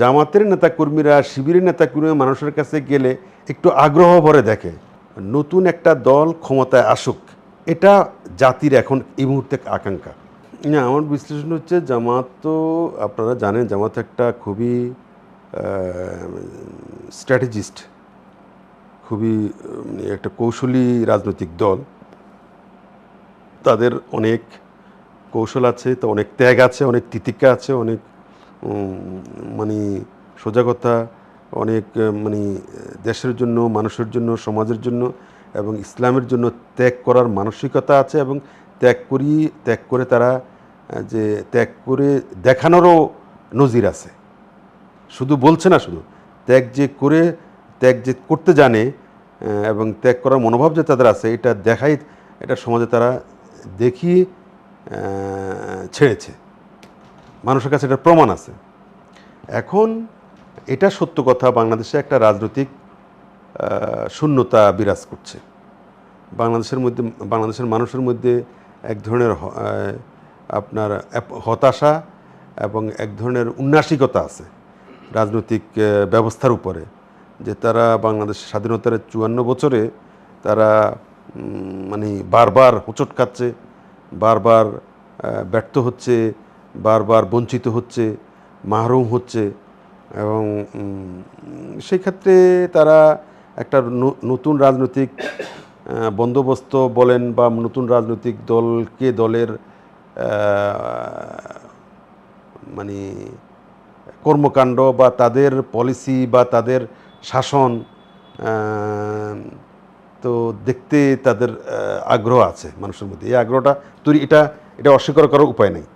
জামাতের নেতাকর্মীরা, শিবিরের নেতাকর্মীরা মানুষের কাছে গেলে একটু আগ্রহ ভরে দেখে, নতুন একটা দল ক্ষমতায় আসুক, এটা জাতির এখন এই মুহূর্তে আকাঙ্ক্ষা। না, আমার বিশ্লেষণ হচ্ছে জামাত তো আপনারা জানেন, জামাত একটা খুবই স্ট্র্যাটেজিস্ট খুবই একটা কৌশলী রাজনৈতিক দল। তাদের অনেক কৌশল আছে, তো অনেক ত্যাগ আছে, অনেক তিতিকা আছে, অনেক মানে সোজা কথা অনেক মানে দেশের জন্য, মানুষের জন্য, সমাজের জন্য এবং ইসলামের জন্য ত্যাগ করার মানসিকতা আছে এবং ত্যাগ করি, ত্যাগ করে তারা যে ত্যাগ করে দেখানোরও নজির আছে। শুধু বলছে না শুধু, ত্যাগ যে করে, ত্যাগ যে করতে জানে এবং ত্যাগ করার মনোভাব যে তাদের আছে, এটা দেখাই, এটা সমাজে তারা দেখিয়ে ছেড়েছে। মানুষের কাছে এটার প্রমাণ আছে। এখন এটা সত্য কথা, বাংলাদেশে একটা রাজনৈতিক শূন্যতা বিরাজ করছে। বাংলাদেশের মধ্যে, বাংলাদেশের মানুষের মধ্যে এক ধরনের আপনার হতাশা এবং এক ধরনের উন্নাসিকতা আছে রাজনৈতিক ব্যবস্থার উপরে, যে তারা বাংলাদেশ স্বাধীনতার চুয়ান্ন বছরে তারা মানে বারবার হোঁচট খাচ্ছে, বারবার ব্যর্থ হচ্ছে বারবার বঞ্চিত হচ্ছে, মাহরুম হচ্ছে এবং সেই ক্ষেত্রে তারা একটা নতুন রাজনৈতিক বন্দোবস্ত বলেন বা নতুন রাজনৈতিক দলকে দলের মানে কর্মকাণ্ড বা তাদের পলিসি বা তাদের শাসন তো দেখতে তাদের আগ্রহ আছে মানুষের মধ্যে। এই আগ্রহটা তৈরি, এটা এটা অস্বীকার করার উপায় নেই।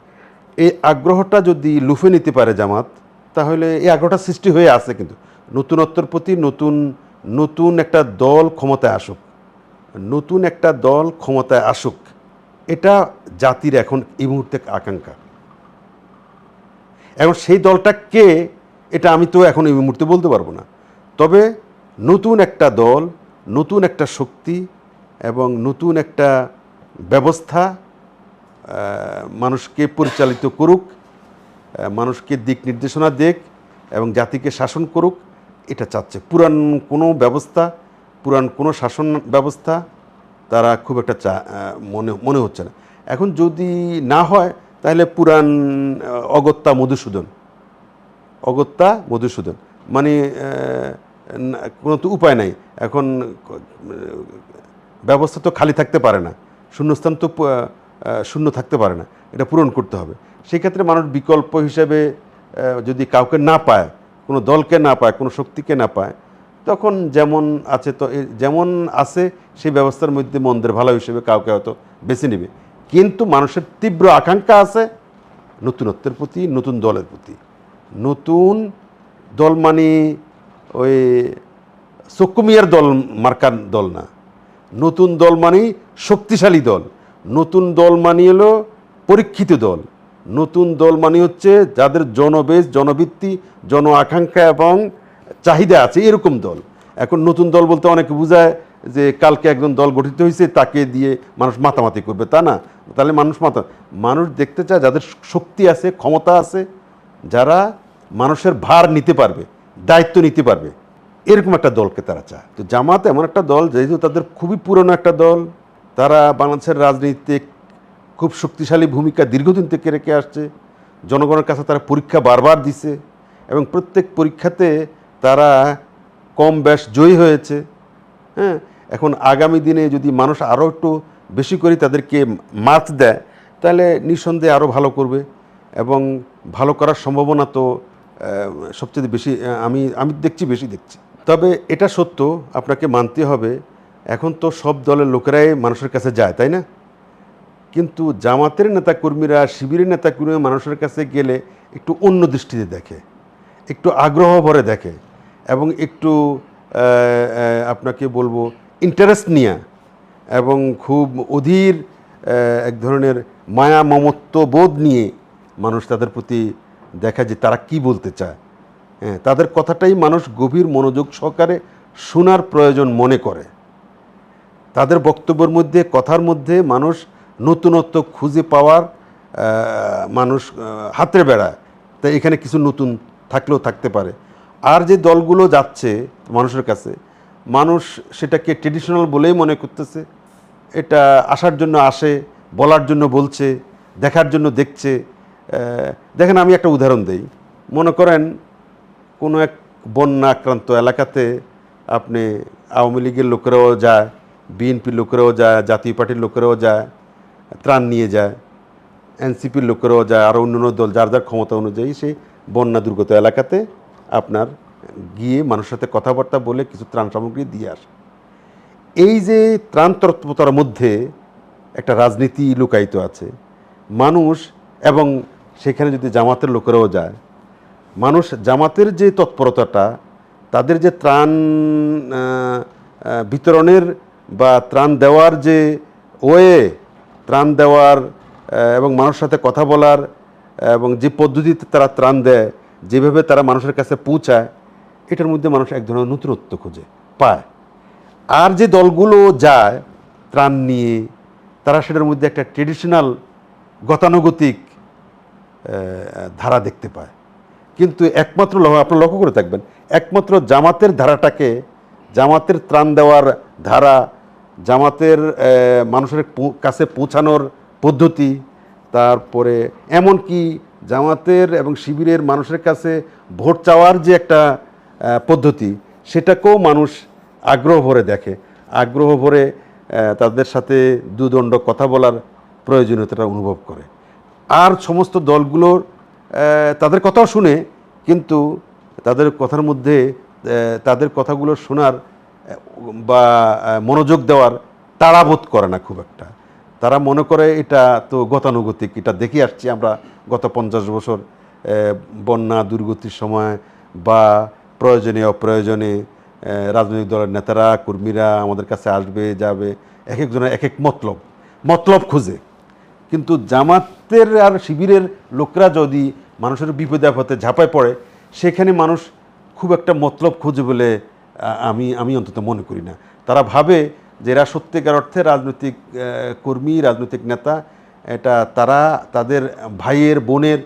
এই আগ্রহটা যদি লুফে নিতে পারে জামাত, তাহলে এই আগ্রহটা সৃষ্টি হয়ে আছে কিন্তু। নতুনত্বর প্রতি নতুন নতুন একটা দল ক্ষমতায় আসুক, নতুন একটা দল ক্ষমতায় আসুক, এটা জাতির এখন এই মুহূর্তে আকাঙ্ক্ষা। এখন সেই দলটা কে, এটা আমি তো এখন এই মুহূর্তে বলতে পারব না। তবে নতুন একটা দল, নতুন একটা শক্তি এবং নতুন একটা ব্যবস্থা মানুষকে পরিচালিত করুক মানুষকে দিক নির্দেশনা দেখ এবং জাতিকে শাসন করুক, এটা চাচ্ছে। পুরান কোনো ব্যবস্থা পুরান কোনো শাসন ব্যবস্থা তারা খুব একটা চা মনে মনে হচ্ছে না। এখন যদি না হয়, তাহলে পুরান অগত্যা মধুসূদন। অগত্যা মধুসূদন। মানে কোনো তো উপায় নাই। এখন ব্যবস্থা তো খালি থাকতে পারে না। শূন্যস্থান তো শূন্য থাকতে পারে না। এটা পূরণ করতে হবে। সেক্ষেত্রে মানুষ বিকল্প হিসেবে যদি কাউকে না পায়, কোনো দলকে না পায়, কোনো শক্তিকে না পায়, তখন যেমন আছে তো যেমন আছে, সেই ব্যবস্থার মধ্যে মন্দের ভালো হিসেবে কাউকে হয়তো বেছে নেবে। কিন্তু মানুষের তীব্র আকাঙ্ক্ষা আছে নতুনত্বের প্রতি, নতুন দলের প্রতি। নতুন দল মানে ওই চক্কুমিয়ার দল মার্কার দল না। নতুন দল মানেই শক্তিশালী দল। নতুন দল মানে হলো পরীক্ষিত দল। নতুন দল মানে হচ্ছে যাদের জনবেশ জনভিত্তি জন আকাঙ্ক্ষা এবং চাহিদা আছে, এরকম দল। এখন নতুন দল বলতে অনেকে বোঝায় যে কালকে একজন দল গঠিত হয়েছে, তাকে দিয়ে মানুষ মাতামাতি করবে, তা না। তাহলে মানুষ মাতা, মানুষ দেখতে চায় যাদের শক্তি আছে, ক্ষমতা আছে, যারা মানুষের ভার নিতে পারবে, দায়িত্ব নিতে পারবে। এরকম একটা দলকে তারা চায়। তো জামাত এমন একটা দল যেহেতু তাদের খুবই পুরনো একটা দল তারা বাংলাদেশের রাজনীতিতে খুব শক্তিশালী ভূমিকা দীর্ঘদিন থেকে রেখে আসছে। জনগণের কাছে তারা পরীক্ষা বারবার দিছে এবং প্রত্যেক পরীক্ষাতে তারা কম বেশ জয়ী হয়েছে। হ্যাঁ এখন আগামী দিনে যদি মানুষ আরও একটু বেশি করে তাদেরকে মার্ক দেয়, তাহলে নিঃসন্দেহে আরও ভালো করবে এবং ভালো করার সম্ভাবনা তো সবচেয়ে বেশি, আমি আমি দেখছি, বেশি দেখছি। তবে এটা সত্য, আপনাকে মানতে হবে এখন তো সব দলের লোকেরাই মানুষের কাছে যায়, তাই না? কিন্তু জামাতের নেতাকর্মীরা, শিবিরের নেতাকর্মীরা মানুষের কাছে গেলে একটু অন্য দৃষ্টিতে দেখে, একটু আগ্রহ ভরে দেখে এবং একটু আপনাকে বলব ইন্টারেস্ট নিয়ে এবং খুব অধীর এক ধরনের মায়া মমত্ব বোধ নিয়ে মানুষ তাদের প্রতি দেখা যে তারা কি বলতে চায়। হ্যাঁ তাদের কথাটাই মানুষ গভীর মনোযোগ সহকারে শোনার প্রয়োজন মনে করে। তাদের বক্তব্যের মধ্যে, কথার মধ্যে মানুষ নতুনত্ব খুঁজে পাওয়ার মানুষ হাতড়ে বেড়ায় তাই এখানে কিছু নতুন থাকলেও থাকতে পারে। আর যে দলগুলো যাচ্ছে মানুষের কাছে, মানুষ সেটাকে ট্রেডিশনাল বলেই মনে করতেছে। এটা আসার জন্য আসে, বলার জন্য বলছে, দেখার জন্য দেখছে। দেখেন, আমি একটা উদাহরণ দেই। মনে করেন, কোনো এক বন্যা আক্রান্ত এলাকাতে আপনি আওয়ামী লীগের লোকেরাও যায় বিএনপির লোকেরাও যায়, জাতীয় পার্টির লোকেরাও যায়, ত্রাণ নিয়ে যায়, এনসিপির লোকেরাও যায় আরও অন্যান্য দল যার যার ক্ষমতা অনুযায়ী সেই বন্যা দুর্গত এলাকাতে আপনার গিয়ে মানুষের সাথে কথাবার্তা বলে কিছু ত্রাণ সামগ্রী দিয়ে আসে। এই যে ত্রাণ তৎপরতার মধ্যে একটা রাজনীতি লুকায়িত আছে, মানুষ এবং সেখানে যদি জামাতের লোকেরাও যায়, মানুষ জামাতের যে তৎপরতাটা, তাদের যে ত্রাণ বিতরণের বা ত্রাণ দেওয়ার যে ওয়ে, ত্রাণ দেওয়ার এবং মানুষের সাথে কথা বলার এবং যে পদ্ধতিতে তারা ত্রাণ দেয়, যেভাবে তারা মানুষের কাছে পৌঁছায়, এটার মধ্যে মানুষ এক ধরনের নতুনত্ব খুঁজে পায়। আর যে দলগুলো যায় ত্রাণ নিয়ে, তারা সেটার মধ্যে একটা ট্রেডিশনাল গতানুগতিক ধারা দেখতে পায়। কিন্তু একমাত্র আপনারা লক্ষ্য করে থাকবেন, একমাত্র জামাতের ধারাটাকে, জামাতের ত্রাণ দেওয়ার ধারা জামাতের মানুষের কাছে পৌঁছানোর পদ্ধতি, তারপরে এমনকি জামাতের এবং শিবিরের মানুষের কাছে ভোট চাওয়ার যে একটা পদ্ধতি, সেটাকেও মানুষ আগ্রহ ভরে দেখে। আগ্রহ ভরে তাদের সাথে দুদণ্ড কথা বলার প্রয়োজনীয়তাটা অনুভব করে। আর সমস্ত দলগুলোর তাদের কথাও শুনে, কিন্তু তাদের কথার মধ্যে তাদের কথাগুলো শোনার বা মনোযোগ দেওয়ার তাড়াবোধ করে না খুব একটা। তারা মনে করে এটা তো গতানুগতিক, এটা দেখে আসছি আমরা গত পঞ্চাশ বছর বন্যা, দুর্গতির সময় বা প্রয়োজনে, অপ্রয়োজনে রাজনৈতিক দলের নেতারা, কর্মীরা আমাদের কাছে আসবে, যাবে, এক একজনের এক এক মতলব মতলব খুঁজে। কিন্তু জামাতের আর শিবিরের লোকরা যদি মানুষের বিপদে আপদে ঝাঁপায় পড়ে, সেখানে মানুষ খুব একটা মতলব খুঁজে বলে আমি আমি অন্তত মনে করি না। তারা ভাবে যে এরা সত্যিকার অর্থে রাজনৈতিক কর্মী, রাজনৈতিক নেতা। এটা তারা তাদের ভাইয়ের, বোনের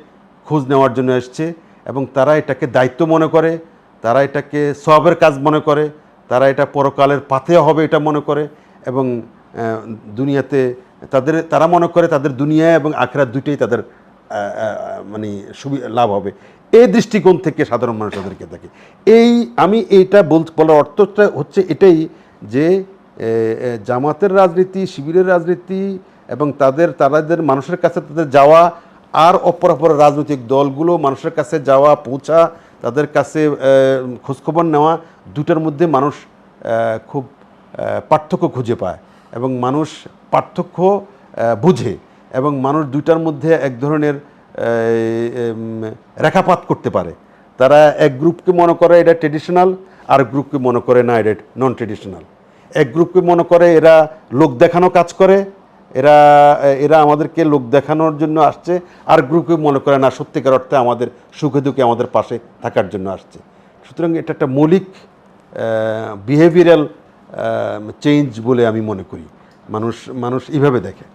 খোঁজ নেওয়ার জন্য এসছে এবং তারা এটাকে দায়িত্ব মনে করে, তারা এটাকে সবের কাজ মনে করে, তারা এটা পরকালের পাথেয় হবে এটা মনে করে এবং দুনিয়াতে তাদের, তারা মনে করে তাদের দুনিয়া এবং আখেরাত দুইটাই তাদের মানে সুবিধা লাভ হবে। এই দৃষ্টিকোণ থেকে সাধারণ মানুষ তাদেরকে দেখে। এই, আমি এইটা বল, বলার অর্থটা হচ্ছে এটাই যে জামাতের রাজনীতি, শিবিরের রাজনীতি এবং তাদের তাদের মানুষের কাছে তাদের যাওয়া আর অপর অপর রাজনৈতিক দলগুলো মানুষের কাছে যাওয়া, পৌঁছা, তাদের কাছে খোঁজখবর নেওয়া, দুটার মধ্যে মানুষ খুব পার্থক্য খুঁজে পায় এবং মানুষ পার্থক্য বুঝে এবং মানুষ দুইটার মধ্যে এক ধরনের রেখাপাত করতে পারে। তারা এক গ্রুপকে মনে করে এটা ট্রেডিশনাল আর গ্রুপকে মনে করে না, এটা নন ট্রেডিশনাল এক গ্রুপকে মনে করে এরা লোক দেখানো কাজ করে, এরা এরা আমাদেরকে লোক দেখানোর জন্য আসছে, আর গ্রুপকে মনে করে না, সত্যিকার অর্থে আমাদের সুখে দুঃখে আমাদের পাশে থাকার জন্য আসছে। সুতরাং এটা একটা মৌলিক বিহেভিয়ারাল চেঞ্জ বলে আমি মনে করি। মানুষ মানুষ এইভাবে দেখে।